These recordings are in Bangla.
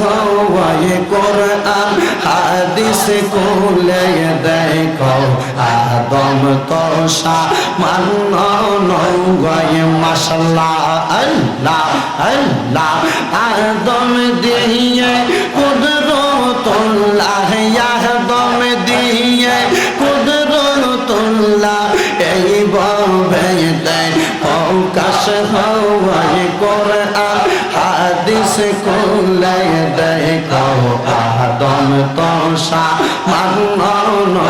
হওয়ায় কোরআন হাদিস কুলে দেখো। আদম তোষা মান্ন নৌগায় মশলা আল্লাহ আল্লাহ। আদম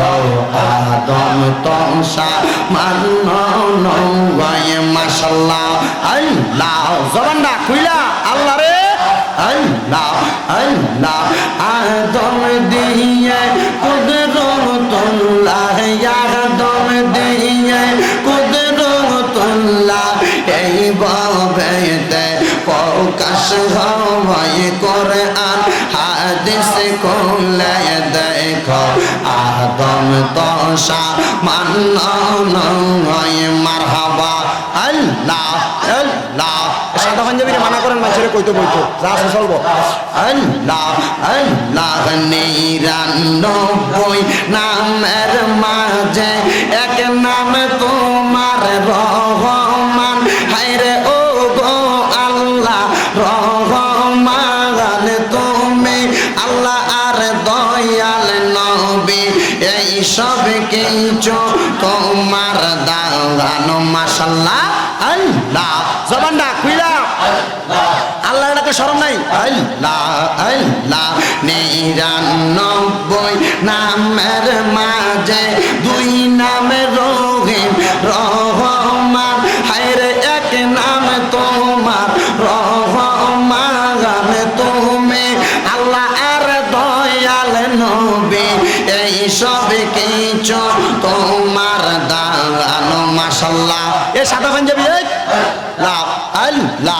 আদম তমসা মান্ন নৌগায় মাশাল্লাহ আল্লাহ জবানটা খুইলা আল্লাহ রে আল্লাহ আল্লাহ আদম দিয়ে দেখো আদম মান্ন নয় মারহাবা। আল্লাহ আল্লাহ। সাদা পাঞ্জাবিরে মানা করেন মানুষের কইতে, বইতো। যা চলবো আল্লাহ আল্লাহ, নিরানব্বই নামের মাঝে এক নাম তোমার রহমান। হায়রে ও গো আল্লাহ, রহমান। তুমি আল্লাহ আর এই সব কিছু তোমার দাগানো মাসাল্লাহ আল্লাহ। জবানটা কুইলা আল্লাহ। এটাকে শরম নাই। আল্লাহ আল্লাহ। নবী এই সব কিছু তোমার দাঁড়ানো মাসাল্লাহ এ সাদা পাঞ্জাবি লাভ আল্লাহ আল্লাহ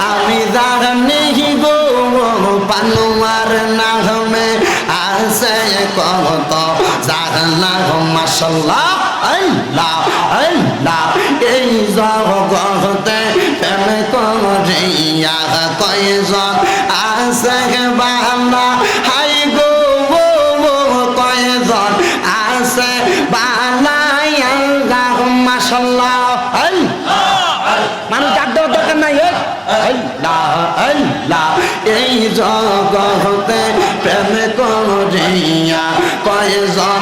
আমি জানি গো পানুয়ার নামে আছে কত জানা মাসাল্লাহ আল্লাহ আল্লাহ। এই জগতে প্রেম করিয়া কয়জন আছে বালা জগতে প্রেম করিয়া কয়জন আছে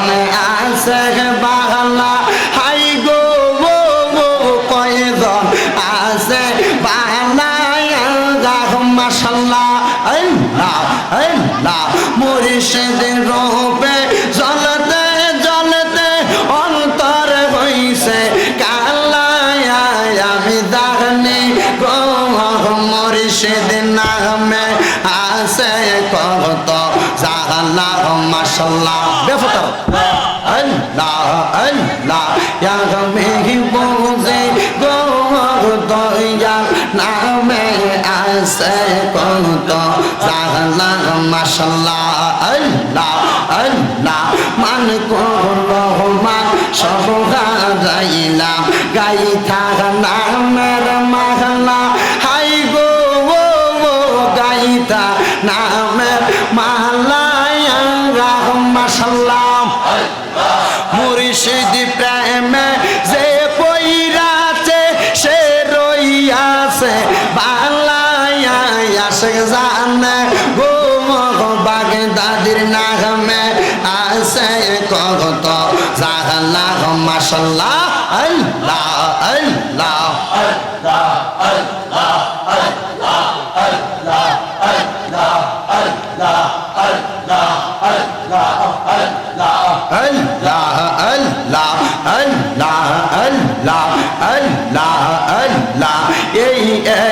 Ya kami hibuze gohor doya Name ase konto Zahla mashallah Allah Allah Man korlo man Shohara ilam Gaita na মুর্শিদ প্রেমে যে পইরাছে, সে রইয়াছে। বাংলায় আসে জানে, গো বাগে দাদির নাগমে আসে কত জাহাল্লাহ মাসাল্লাহ আল্লাহ এই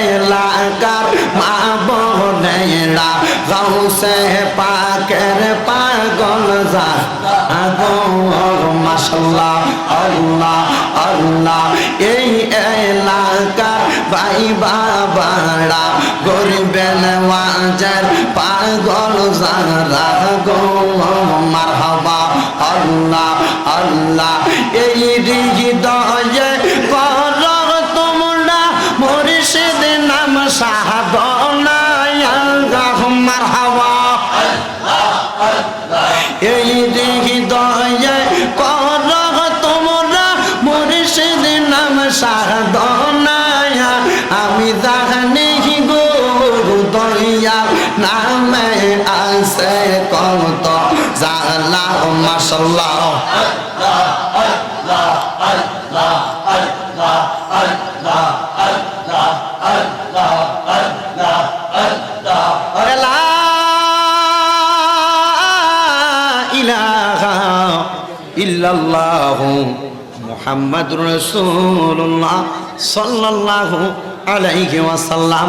এলাকার মা বোনেরা গৌসে পাকের পাগল যা আগো মাশাল্লাহ আল্লাহ আল্লাহ এই এলাকার ভাই বাবারা গরিবেন ওয়াজার পাগল যারা গো মারহাবা আল্লাহ আল্লাহ। নামে আসে কত জালা মাসাল্লাহ ইল্লাল্লাহু মুহাম্মাদুর রাসূলুল্লাহ সাল্লাল্লাহু আলাইহি ওয়াসাল্লাম।